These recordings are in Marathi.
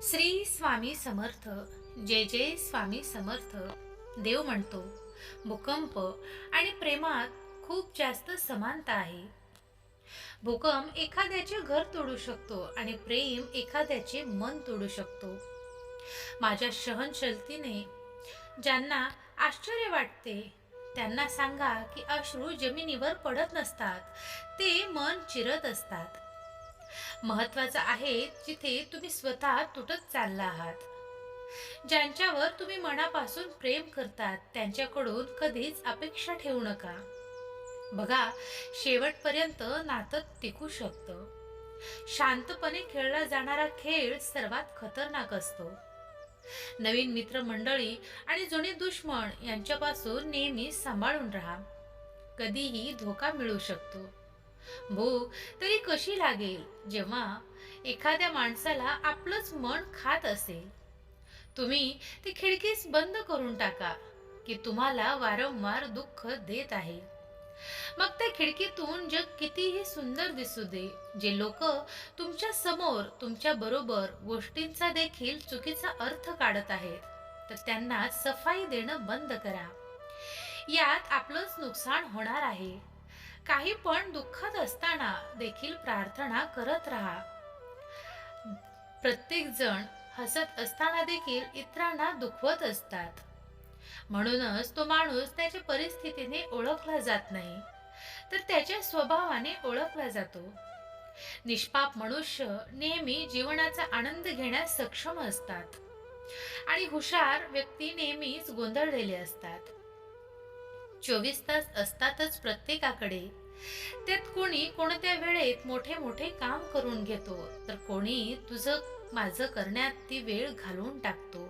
श्री स्वामी समर्थ जे जय स्वामी समर्थ. देव म्हणतो भूकंप आणि प्रेमात खूप जास्त समानता आहे. भूकंप एखाद्याचे घर तोडू शकतो आणि प्रेम एखाद्याचे मन तोडू शकतो. माझ्या सहनशक्तीने ज्यांना आश्चर्य वाटते त्यांना सांगा की अश्रू जमिनीवर पडत नसतात ते मन चिरत असतात. महत्वाचं आहे जिथे तुम्ही स्वतः तुटत चालला आहात. ज्यांच्यावर तुम्ही मनापासून प्रेम करतात त्यांच्याकडून कधीच अपेक्षा ठेवू नका. बघा शेवटपर्यंत नातं टिकू शकतं. शांतपणे खेळला जाणारा खेळ सर्वात खतरनाक असतो. नवीन मित्रमंडळी आणि जुने दुश्मन यांच्यापासून नेहमी सांभाळून राहा. कधीही धोका मिळू शकतो. भूक तरी कशी लागेल जेव्हा एखाद्या माणसाला आपलंच मन खात असेल? तुम्ही ती खिडकीस बंद करून टाका की तुम्हाला वारंवार दुःख देत आहे. मग त्या खिडकीतून जग कितीही सुंदर दिसू दे जे लोक तुमच्यासमोर तुमच्या बरोबर गोष्टींचा देखील चुकीचा अर्थ काढत आहेत तर त्यांना सफाई देणं बंद करा. यात आपलंच नुकसान होणार आहे. काही पण दुःखद असताना देखील प्रार्थना करत राहा. प्रत्येक जण हसत असताना देखील इतरांना दुखवत असतात. म्हणूनच तो माणूस त्याच्या परिस्थितीने ओळखला जात नाही तर त्याच्या स्वभावाने ओळखला जातो. निष्पाप मनुष्य नेहमी जीवनाचा आनंद घेण्यास सक्षम असतात आणि हुशार व्यक्ती नेहमीच गोंधळलेले असतात. चोवीस तास असतातच प्रत्येकाकडे. त्यात कोणी कोणत्या वेळेत मोठे मोठे काम करून घेतो तर कोणी तुझं माझं करण्यात ती वेळ घालवून टाकतो.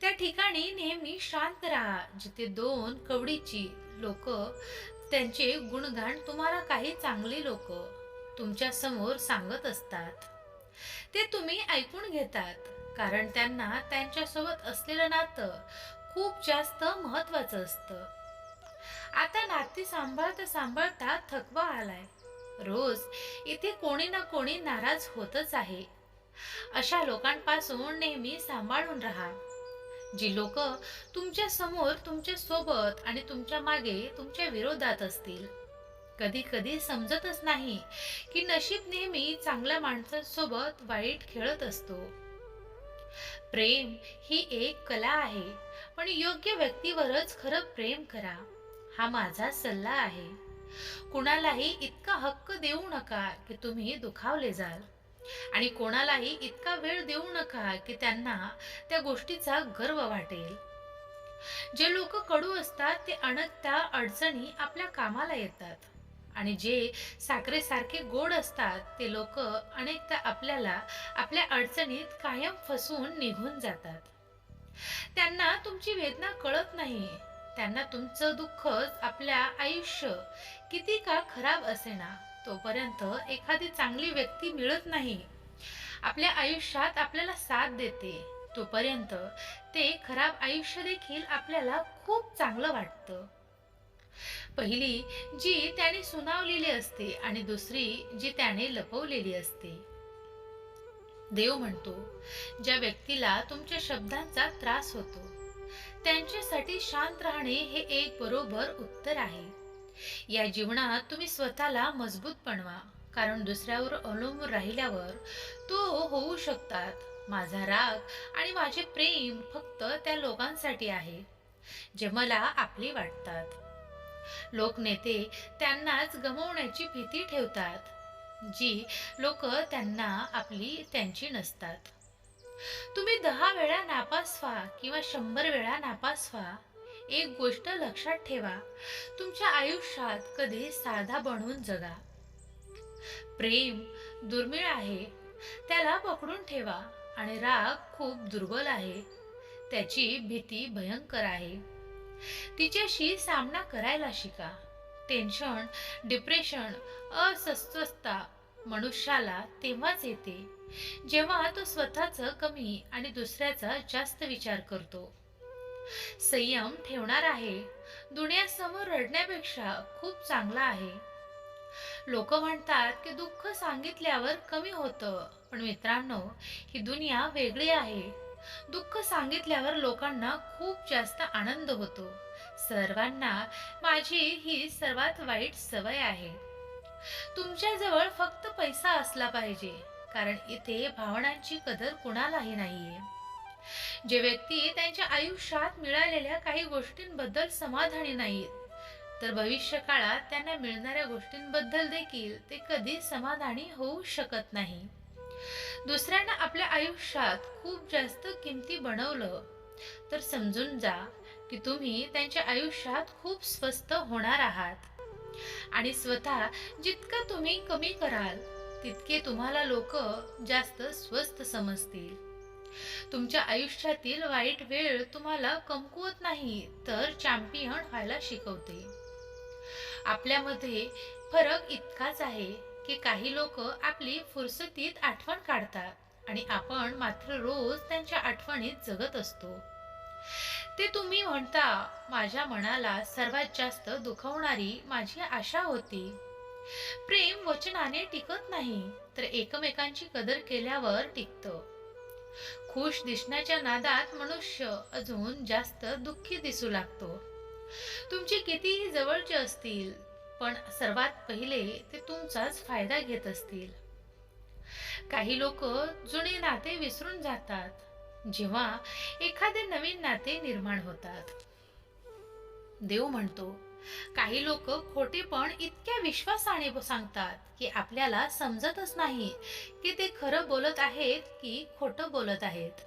त्या ठिकाणी नेहमी शांत राहा जिथे दोन कवडीची लोक त्यांचे गुणगान तुम्हाला काही चांगली लोक तुमच्यासमोर सांगत असतात. ते तुम्ही ऐकून घेतात कारण त्यांना त्यांच्यासोबत असलेलं नातं खूप जास्त महत्वाचं असतं. आता नाती सांभाळता सांभाळता थकवा आलाय. रोज इथे कोणी ना कोणी नाराज होतच आहे. अशा लोकांपासून नेहमी सांभाळून राहा. जी लोक तुमच्यासमोर तुमच्यासोबत आणि तुमच्या मागे तुमच्या विरोधात असतील. कधी कधी समजतच नाही की नशीब नेहमी चांगल्या माणसांसोबत वाईट खेळत असतो. प्रेम ही एक कला आहे पण योग्य व्यक्तीवरच खरं प्रेम करा. हा माझा सल्ला आहे. कुणालाही इतका हक्क देऊ नका की तुम्ही दुखावले जाल. आणि कोणालाही इतका वेळ देऊ नका की त्यांना त्या गोष्टीचा गर्व वाटेल. जे लोक कडू असतात ते अनेकदा अडचणी आपल्या कामाला येतात. आणि जे साखरेसारखे गोड असतात ते लोक अनेकदा आपल्याला आपल्या अडचणीत कायम फसवून निघून जातात. त्यांना तुमची वेदना कळत नाही त्यांना तुमचं दुःखच आपल्या आयुष्य किती का खराब असेना तोपर्यंत एखादी चांगली व्यक्ती मिळत नाही. आपल्या आयुष्यात आपल्याला साथ देते तोपर्यंत ते खराब आयुष्य देखील आपल्याला खूप चांगलं वाटतं. पहिली जी त्याने सुनावलेली असते आणि दुसरी जी त्याने लपवलेली असते. देव म्हणतो ज्या व्यक्तीला तुमच्या शब्दांचा त्रास होतो त्यांच्यासाठी शांत राहणे हे एक बरोबर उत्तर आहे. या जीवनात तुम्ही स्वतःला मजबूत बनवा कारण दुसऱ्यावर अवलंबून राहिल्यावर तो होऊ शकतात. माझा राग आणि माझे प्रेम फक्त त्या लोकांसाठी आहे जे मला आपली वाटतात. लोकनेते त्यांनाच गमवण्याची भीती ठेवतात जी लोक त्यांना आपली त्यांची नसतात. तुम्ही दहा वेळा नापास व्हा किंवा शंभर वेळा नापास व्हा. एक गोष्ट लक्षात ठेवा तुमच्या आयुष्यात कधी साधा बनवून जगा. प्रेम दुर्मिळ आहे त्याला पकडून ठेवा आणि राग खूप दुर्बल आहे त्याची भीती भयंकर आहे. तिच्याशी सामना करायला शिका. टेन्शन डिप्रेशन अस्वस्थता मनुष्याला तेव्हाच येते जेव्हा तो स्वतःच कमी आणि दुसऱ्याचा जास्त विचार करतो. संयम ठेवणार आहे दुनियासमोर रडण्यापेक्षा खूप चांगला आहे. लोक म्हणतात की दुःख सांगितल्यावर कमी होतं पण मित्रांनो ही दुनिया वेगळी आहे. दुःख सांगितल्यावर लोकांना खूप जास्त आनंद होतो. सर्वांना माझी ही सर्वात वाईट सवय आहे. तुमच्याजवळ फक्त पैसा असला पाहिजे कारण इथे भावनांची कदर कुणालाही नाहीये. जे व्यक्ती त्यांच्या आयुष्यात मिळालेल्या काही गोष्टींबद्दल समाधानी नाहीत तर भविष्य काळात त्यांना मिळणाऱ्या गोष्टींबद्दल देखील ते कधी समाधानी होऊ शकत नाही. दुसऱ्यांना आपल्या आयुष्यात खूप जास्त किमती बनवलं तर समजून जा की तुम्ही त्यांच्या आयुष्यात खूप स्वस्त होणार आहात. आणि स्वतः जितकं तुम्ही कमी कराल तितके तुम्हाला लोक जास्त स्वस्त समजतील. तुमच्या आयुष्यातील वाईट वेळ तुम्हाला कमकुवत नाही तर चॅम्पियन व्हायला शिकवते. आपल्यामध्ये फरक इतकाच आहे की काही लोक आपली फुरसतीत आठवण काढतात आणि आपण मात्र रोज त्यांच्या आठवणीत जगत असतो. ते तुम्ही म्हणता माझ्या मनाला सर्वात जास्त दुखवणारी माझी आशा होती. प्रेम वचनाने टिकत नाही तर एकमेकांची कदर केल्यावर टिकतं. खुश दिसण्याच्या नादात मनुष्य अजून जास्त दुःखी दिसू लागतो. तुमचे कितीही जवळचे असतील पण सर्वात पहिले ते तुमचाच फायदा घेत असतील. काही लोक जुने नाते विसरून जातात जेव्हा एखादे नवीन नाते निर्माण होतात. देव म्हणतो काही लोक खोटे पण इतक्या विश्वासाने सांगतात की आपल्याला समजतच नाही की ते खरं बोलत आहेत की खोटं बोलत आहेत.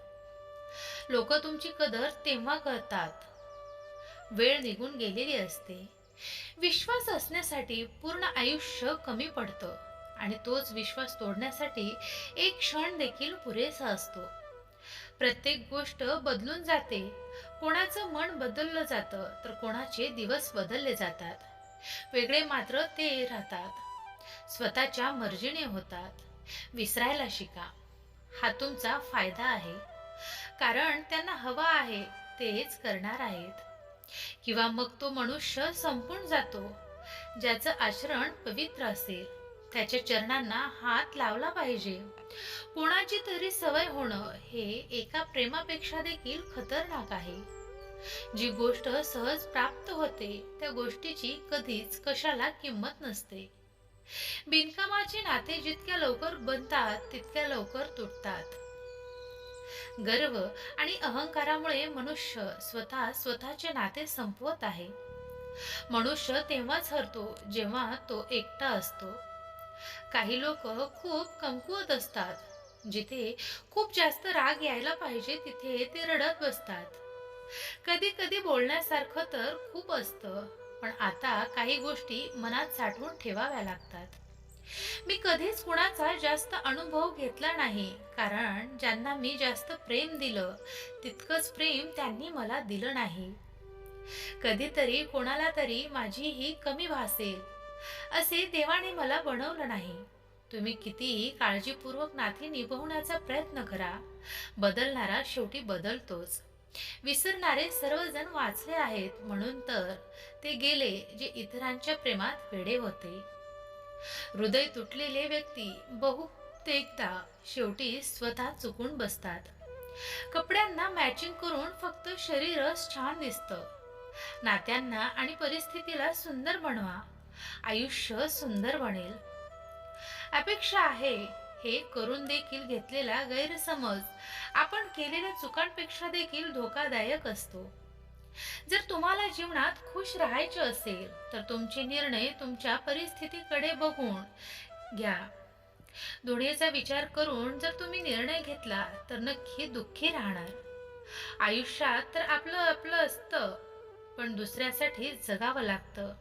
लोक तुमची कदर तेव्हा करतात. वेळ निघून गेलेली असते. विश्वास असण्यासाठी पूर्ण आयुष्य कमी पडतं आणि तोच विश्वास तोडण्यासाठी एक क्षण देखील पुरेसा असतो. प्रत्येक गोष्ट बदलून जाते. कोणाचं मन बदललं जातं तर कोणाचे दिवस बदलले जातात. वेगळे मात्र ते राहतात. स्वतःच्या मर्जीने होतात. विसरायला शिका. हा तुमचा फायदा आहे. कारण त्यांना हवा आहे तेच करणार आहेत. किंवा मग तो मनुष्य संपून जातो. ज्याचं आचरण पवित्र असेल त्याच्या चरणांना हात लावला पाहिजे. कोणाची तरी सवय होणं हे एका प्रेमापेक्षा देखील खतरनाक आहे. जी गोष्ट सहज प्राप्त होते त्या गोष्टीची कधीच कशाला किंमत नसते. बिनकामाचे नाते जितक्या लवकर बनतात तितक्या लवकर तुटतात. गर्व आणि अहंकारामुळे मनुष्य स्वतः स्वतःचे नाते संपवत आहे. मनुष्य तेव्हाच हरतो जेव्हा तो एकटा असतो. काही लोक खूप कमकुवत असतात. जिथे खूप जास्त राग यायला पाहिजे तिथे ते रडत बसतात. कधी कधी बोलण्यासारखं तर खूप असतं पण आता काही गोष्टी मनात साठवून ठेवाव्या लागतात. मी कधीच कुणाचा जास्त अनुभव घेतला नाही कारण ज्यांना मी जास्त प्रेम दिलं तितकंच प्रेम त्यांनी मला दिलं नाही. कधीतरी कोणाला तरी माझी ही कमी भासेल असे देवाने मला बनवलं नाही. तुम्ही कितीही काळजीपूर्वक नाती निभवण्याचा प्रयत्न करा. बदलणारा शेवटी बदलतोच. विसरणारे सर्वजण वाचले आहेत म्हणून तर ते गेले जे इतरांच्या प्रेमात वेडे होते. हृदय तुटलेले व्यक्ती बहुतेकदा शेवटी स्वतः चुकून बसतात. कपड्यांना मॅचिंग करून फक्त शरीरच छान दिसतं. नात्यांना आणि परिस्थितीला सुंदर बनवा. आयुष्य सुंदर बनेल. अपेक्षा आहे हे करून देखील घेतलेला गैरसमज. आपण केलेल्या चुकांपेक्षा देखील धोकादायक असतो. जर तुम्हाला जीवनात खुश राहायचे असेल तर तुमचे निर्णय तुमच्या परिस्थितीकडे बघून घ्या. दोन्हीचा विचार करून जर तुम्ही निर्णय घेतला तर नक्की दुःखी राहणार. आयुष्यात तर आपलं आपलं असतं पण दुसऱ्यासाठी जगावं लागतं.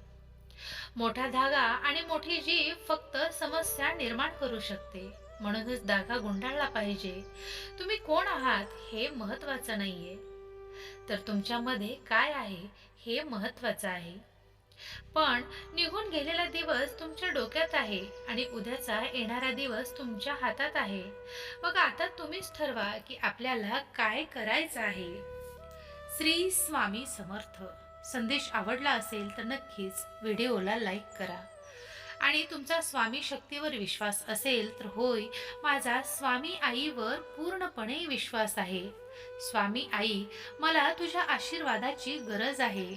मोठा धागा आणि मोठी जीभ फक्त समस्या निर्माण करू शकते. म्हणूनच धागा गुंडाळला पाहिजे. तुम्ही कोण आहात हे महत्वाचं नाहीये. तर तुमच्यामध्ये काय आहे हे महत्वाचं आहे. पण निघून गेलेला दिवस तुमच्या डोक्यात आहे आणि उद्याचा येणारा दिवस तुमच्या हातात आहे. मग आता तुम्हीच ठरवा की आपल्याला काय करायचं आहे. श्री स्वामी समर्थ. संदेश आवडला असेल तर नक्कीच व्हिडिओला लाईक करा. आणि तुमचा स्वामी शक्तीवर विश्वास असेल तर होय माझा स्वामी आईवर पूर्णपणे विश्वास आहे. स्वामी आई मला तुझ्या आशीर्वादाची गरज आहे.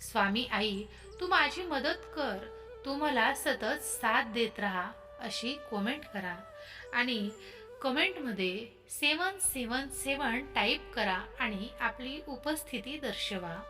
स्वामी आई तू माझी मदत कर तू मला सतत साथ देत राहा अशी कमेंट करा. आणि कमेंटमध्ये सेवन सेवन सेवन टाईप करा आणि आपली उपस्थिती दर्शवा.